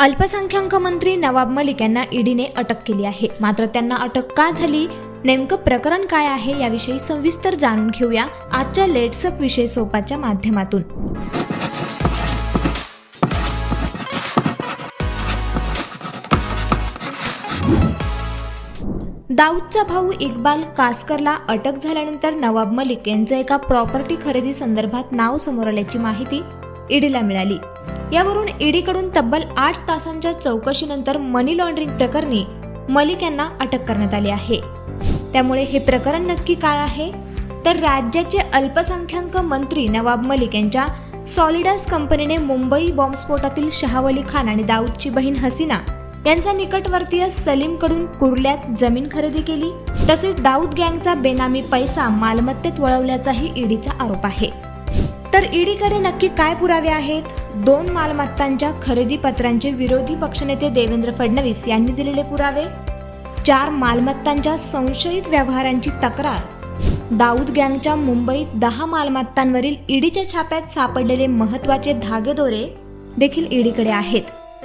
अल्पसंख्याक मंत्री नवाब मलिक यांना ईडीने अटक केली आहे. मात्र त्यांना अटक का झाली? नेमकं प्रकरण काय आहे याविषयी सविस्तर जाणून घेऊया आजच्या लेट्सअप विषय सोपाच्या माध्यमातून. दाऊदचा भाऊ इक्बाल कासकरला अटक झाल्यानंतर नवाब मलिक यांचं एका प्रॉपर्टी खरेदी संदर्भात नाव समोर आल्याची माहिती ईडीला मिळाली. यावरून ईडीकडून तब्बल आठ तासांच्या चौकशीनंतर मनी लॉन्ड्रिंग प्रकरणी मलिक यांना अटक करण्यात आली आहे. त्यामुळे हे प्रकरण नक्की काय आहे? तर राज्याचे अल्पसंख्याक मंत्री नवाब मलिक यांच्या सॉलिडास कंपनीने मुंबई बॉम्बस्फोटातील शहावली खान आणि दाऊदची बहीण हसीना यांचा निकटवर्तीय सलीमकडून कुर्ल्यात जमीन खरेदी केली. तसेच दाऊद गँगचा बेनामी पैसा मालमत्तेत वळवल्याचाही ईडीचा आरोप आहे. तर ईडीकडे नक्की काय पुरावे आहेत? दोन मालमत्तांच्या खरेदी पत्रांचे विरोधी पक्षनेते देवेंद्र फडणवीस यांनी दिलेले पुरावे? चार मालमत्तांच्या संशयित व्यवहारांची तक्रार? दाऊद गँगच्या मुंबईत दहा मालमत्तांवरील ईडीच्या छाप्यात सापडलेले महत्त्वाचे धागेदोरे देखील ईडीकडे आहेत.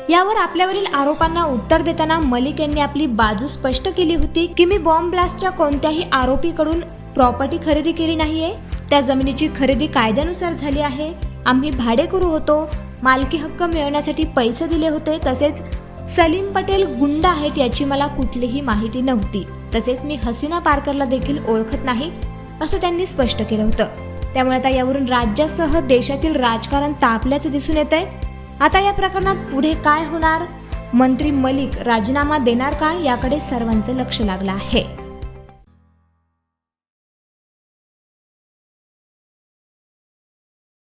यावर आपल्यावरील आरोपांना उत्तर देताना मलिक यांनी आपली बाजू स्पष्ट केली होती की मी बॉम्ब ब्लास्टच्या कोणत्याही आरोपीकडून प्रॉपर्टी खरेदी केली नाहीये? त्या जमिनीची खरेदी कायद्यानुसार झाली आहे. आम्ही भाडेकरू होतो. मालकी हक्क मिळवण्यासाठी पैसे दिले होते. तसेच सलीम पटेल गुंड आहेत याची मला कुठलीही माहिती नव्हती. तसेच मी हसीना पारकरला देखील ओळखत नाही असं त्यांनी स्पष्ट केलं होतं. त्यामुळे आता यावरून राज्यासह देशातील राजकारण तापल्याचं दिसून येत आहे आता या प्रकरणात पुढे काय होणार? मंत्री मलिक राजीनामा देणार का? याकडे सर्वांचं लक्ष लागलं आहे.